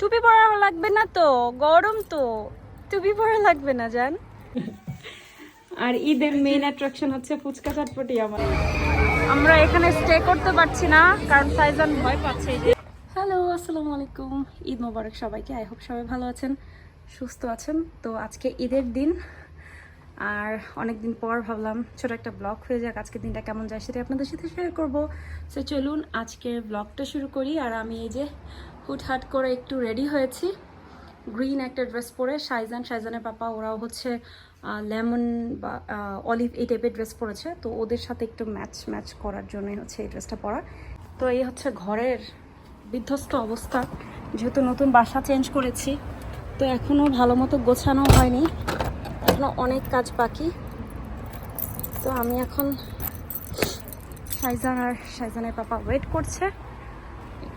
টুপি পরা লাগবে না তো গরম তো। টুপি পরা লাগবে না জান। আর ঈদের মেইন অ্যাট্রাকশন হচ্ছে ফুচকা চটপটি আমার। আমরা এখানে স্টে করতে পারছি না কারণ সাইজান ভয় পাচ্ছে হ্যালো আসসালামু আলাইকুম। ঈদ মোবারক সবাইকে আই হোপ সবাই ভালো আছেন সুস্থ আছেন। তো আজকে ঈদের দিন আর অনেক দিন পর ভাবলাম ছোট একটা ব্লগ হয়ে যাক আজকের দিনটা কেমন যায় সেটা আপনাদের সাথে শেয়ার করব। সো চলুন আজকের ব্লগটা শুরু করি আর আমি এই যে হুটহাট করে একটু রেডি হয়েছি। গ্রিন একটা ড্রেস পরে শাইজান শাইজানের পাপা, ওরাও হচ্ছে লেমন বা অলিভ এই টাইপের ড্রেস পরেছে। তো ওদের সাথে একটু ম্যাচ ম্যাচ করার জন্যই হচ্ছে এই ড্রেসটা পরা। তো এই হচ্ছে ঘরের বিধ্বস্ত অবস্থা। যেহেতু নতুন বাসা চেঞ্জ করেছি, তো এখনও ভালো মতো গোছানো হয়নি। এখনও অনেক কাজ বাকি। তো আমি এখন শাইজান আর শাইজানের পাপা ওয়েট করছে।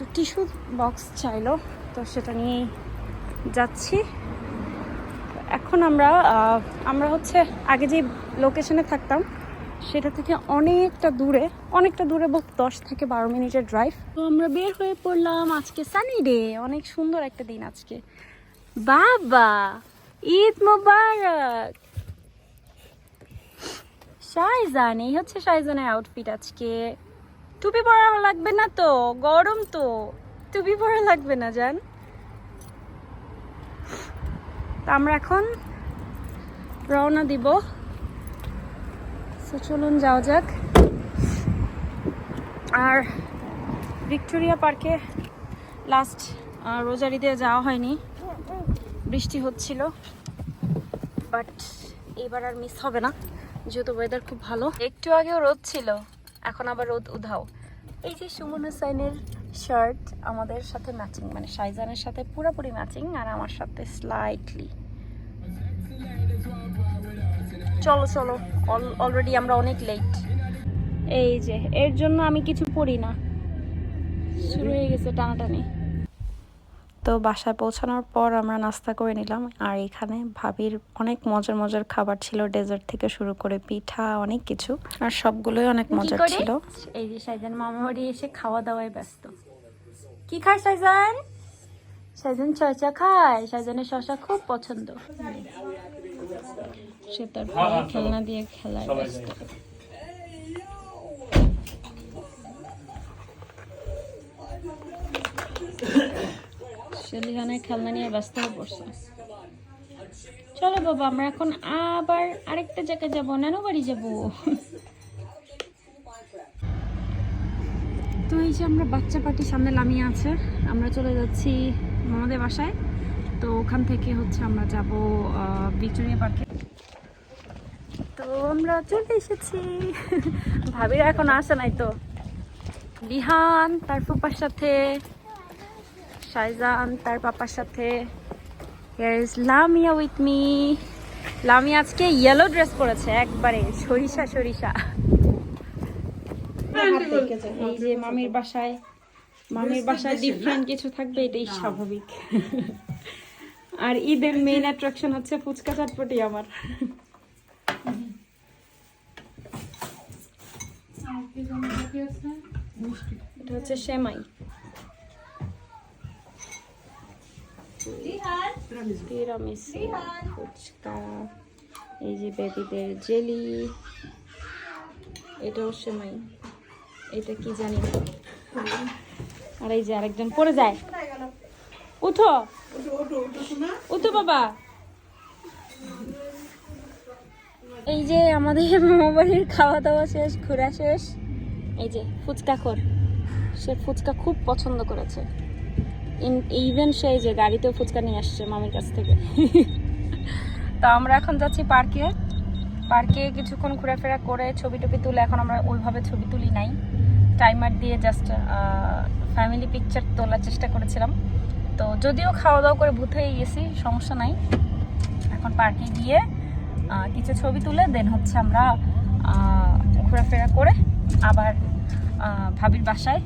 একটু টিস্যু বক্স চাইলো, তো সেটা নিয়েই যাচ্ছি। এখন আমরা আমরা হচ্ছে আগে যে লোকেশনে থাকতাম, সেটা থেকে অনেকটা দূরে অনেকটা দূরে বলতে দশ থেকে বারো মিনিটের ড্রাইভ তো আমরা বের হয়ে পড়লাম আজকে সানি ডে অনেক সুন্দর একটা দিন আজকে। বাবা, ঈদ মোবারক! শাইজান, এই হচ্ছে শাইজানের আউটফিট আজকে। টুপি পরা লাগবে না তো গরম তো। টুপি পরা লাগবে না জান। তা আমরা এখন রওনা দিব। So, চলুন যাওয়া যাক। আর ভিক্টোরিয়া পার্কে লাস্ট রোজারিতে যাওয়া হয়নি। বৃষ্টি হচ্ছিল বাট এবার আর মিস হবে না যেহেতু ওয়েদার খুব ভালো। একটু আগেও রোদ ছিল। এখন আবার রোদ, উধাও। এই যে সুমন হুসাইনের শার্ট আমাদের সাথে ম্যাচিং মানে শাইজানের সাথে পুরোপুরি ম্যাচিং আর আমার সাথে স্লাইটলি চলো চলো অলরেডি আমরা অনেক লেট এই যে, এর জন্য আমি কিছু পড়ি না। শুরু হয়ে গেছে টানাটানি। তো বাসায় পৌঁছানোর পর আমরা নাস্তা করে নিলাম। আর এখানে ভাবির অনেক মজার মজার খাবার ছিল। ডেজার্ট থেকে শুরু করে পিঠা অনেক কিছু। আর সবগুলোই অনেক মজার ছিল। এই যে সাইজান মামা বাড়ি এসে খাওয়া দাওয়ায় ব্যস্ত। কি খায় সাইজান? সাইজান চর্চা খায়। সাইজানের শশা খুব পছন্দ। সে তার খেলনা দিয়ে খেলায় ব্যস্ত। সেলিহানের খেলনা নিয়ে ব্যস্ত হয়ে পড়ছে। চলো বাবা, আমরা এখন আবার আরেকটা জায়গায় যাব নানু বাড়ি যাব। তো এই যে আমরা বাচ্চা পার্টির সামনে লামিয়ে আছে, আমরা চলে যাচ্ছি মামাদের বাসায়। তো ওখান থেকে হচ্ছে আমরা যাব ভিক্টোরিয়া পার্কে। তো আমরা চলে এসেছি। ভাবিরা এখন আসে নাই তো। বিহান, তার ফুপার সাথে। শাইজান তার পাপার সাথে here is Lamia with me Lamia আজকে ইয়েলো ড্রেস পরেছে একবারে সরিষা সরিষা এই যে মামির বাসায় মামির বাসায় ডিফারেন্ট কিছু থাকবে এটাই স্বাভাবিক। আর ঈদের মেইন অ্যাট্রাকশন হচ্ছে ফুচকা চটপটি আমার। এটা হচ্ছে সেমাই। তিরামিসু। ফুচকা। এই যে বেবিদের জেলি। এটাও সেমাই এটা কি জানি আর এই যে আরেকজন পড়ে যায়। উঠো। উঠো বাবা। এই যে আমাদের মোবাইলের খাওয়া দাওয়া শেষ ঘোরা শেষ। এই যে ফুচকা খোর। সে ফুচকা খুব পছন্দ করেছে। ইভেন সে এই যে গাড়িতেও ফুচকা নিয়ে আসছে মামির কাছ থেকে। তো আমরা এখন যাচ্ছি পার্কে। পার্কে কিছুক্ষণ ঘোরাফেরা করে ছবি টবি তুলে এখন আমরা ওইভাবে ছবি তুলি নাই। টাইমার দিয়ে জাস্ট ফ্যামিলি পিকচার তোলার চেষ্টা করেছিলাম। তো যদিও খাওয়া দাওয়া করে ভূত হয়ে গেছি, সমস্যা নাই। এখন পার্কে গিয়ে কিছু ছবি তুলে দেন হচ্ছে আমরা ঘোরাফেরা করে আবার ভাবির বাসায়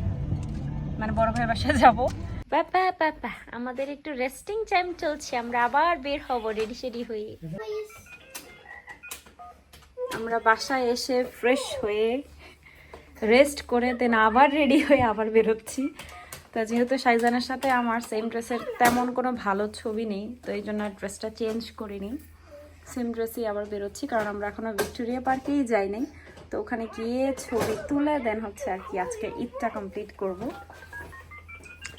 মানে বড় ভাইয়ের বাসায় যাব। বাবা বাবা আমাদের একটু রেস্টিং টাইম চলছে, আমরা আবার বের হব রেডি সেডি হয়ে। আমরা বাসায় এসে ফ্রেশ হয়ে রেস্ট করে দেন আবার রেডি হয়ে আবার বেরোচ্ছি তো যেহেতু শাইজানের সাথে আমার সেম ড্রেসের তেমন কোনো ভালো ছবি নেই, তো এই জন্য ড্রেসটা চেঞ্জ করিনি। সেম ড্রেসই আবার বেরোচ্ছি কারণ আমরা এখনও ভিক্টোরিয়া পার্কেই যাই নাই। তো ওখানে গিয়ে ছবি তুলে দেন হচ্ছে আর কি আজকে ঈদটা কমপ্লিট করব।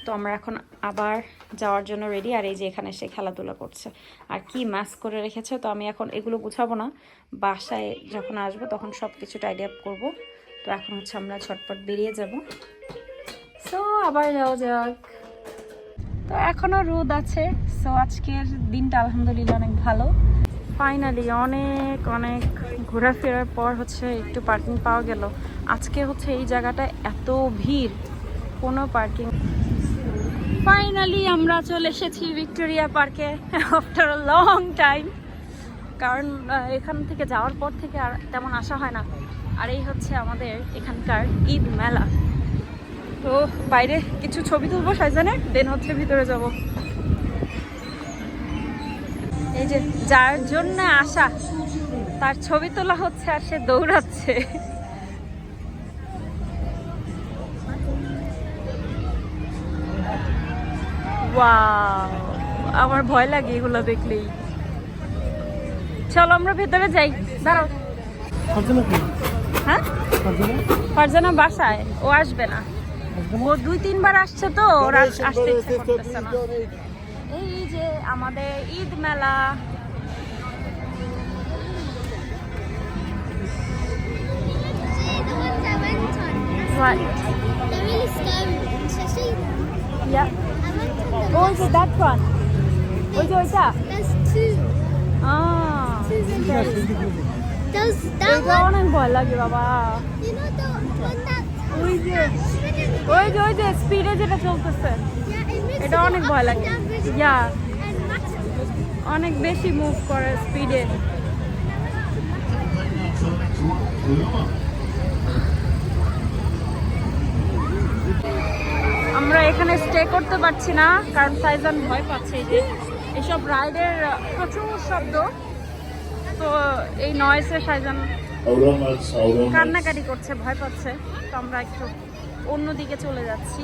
তো আমরা এখন আবার যাওয়ার জন্য রেডি আর এই যে এখানে সে খেলাধুলা করছে। আর কি মাস করে রেখেছে, তো আমি এখন এগুলো গুছাবো না। বাসায় যখন আসব তখন সব কিছু টাইড আপ করব। তো এখন হচ্ছে আমরা ঝটপট বেরিয়ে যাব। সো আবার যাওয়া যাক। তো এখনও রোদ আছে। সো আজকের দিনটা আলহামদুলিল্লাহ অনেক ভালো। ফাইনালি অনেক অনেক ঘোরাফেরার পর হচ্ছে একটু পার্কিং পাওয়া গেল। আজকে হচ্ছে এই জায়গাটা এত ভিড়। কোনো পার্কিং ফাইনালি আমরা চলে এসেছি ভিক্টোরিয়া পার্কে আফটার আ লং টাইম কারণ এখান থেকে যাওয়ার পর থেকে আর তেমন আসা হয় না। আর এই হচ্ছে আমাদের এখানকার ঈদ মেলা। তো বাইরে কিছু ছবি তুলবো সাইজানের দেন হচ্ছে ভিতরে যাব। এই যে যার জন্য আসা, তার ছবি তোলা হচ্ছে আর সে দৌড়াচ্ছে। আমার ভয় লাগে এগুলো দেখলেই। চলো আমরা ভেতরে যাই। দাঁড়াও। হ্যাঁ? ফারজানা? বাসায়। ও আসবে না। ও দুই তিনবার আসছে তো ওর আসতে ইচ্ছে করতেছে না। এই যে আমাদের ঈদ মেলা। The যে that one. ওই যে ওইটা অনেক ভয় লাগে বাবা you know the one that ওই যে ওই যে ওই যে স্পিডে যেটা চলতেছে Yeah, it makes এটা it অনেক ভয় লাগে ইয়া অনেক বেশি মুভ করে স্পিডে আমরা এখানে স্টে করতে পারছি না, কারণ সাইজান ভয় পাচ্ছে যে। এইসব রাইডের প্রচুর শব্দ। তো, এই নয়েসে সাইজান. কান্নাকাটি করছে, ভয় পাচ্ছে। তো আমরা একটু অন্যদিকে চলে যাচ্ছি।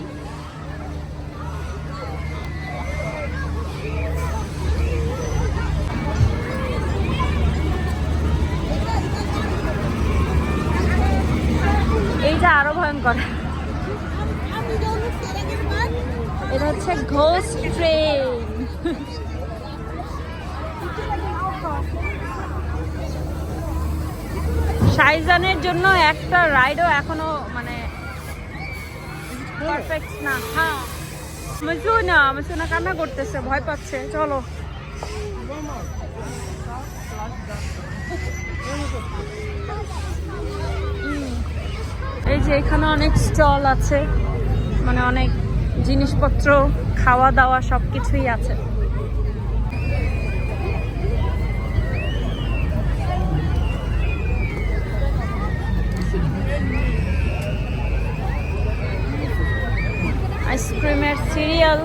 এইটা আরও ভয়ঙ্কর। এটা হচ্ছে ঘোস্ট ট্রেন। শাইজানের জন্য একটা রাইডও এখনও মানে পারফেক্ট না। হ্যাঁ। কান্না করতেছে, ভয় পাচ্ছে। চলো। এই যে এখানে অনেক স্টল আছে মানে অনেক জিনিসপত্র খাওয়া দাওয়া সব কিছুই আছে। আইসক্রিমের সিরিয়াল।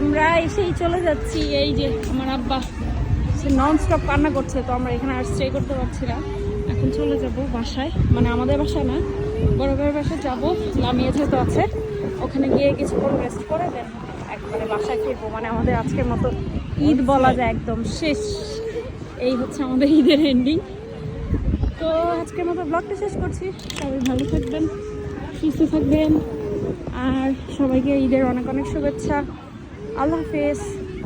আমরা এসেই চলে যাচ্ছি, এই যে আমার আব্বা। সে নন স্টপ কান্না করছে, তো আমরা এখানে আর স্টে করতে পারছি না। এখন চলে যাব বাসায়। মানে আমাদের বাসায় না, বড় বড় বাসায় যাব। লামিয়ে যেহেতু আছে, ওখানে গিয়ে কিছুক্ষণ রেস্ট করে দেন একবারে বাসায় ফিরবো। মানে আমাদের আজকের মতো ঈদ বলা যায় একদম শেষ। এই হচ্ছে আমাদের ঈদের এন্ডিং তো আজকের মতো ব্লগটা শেষ করছি। সবাই ভালো থাকবেন, সুস্থ থাকবেন। আর সবাইকে ঈদের অনেক অনেক শুভেচ্ছা। আল্লাহ হাফেজ।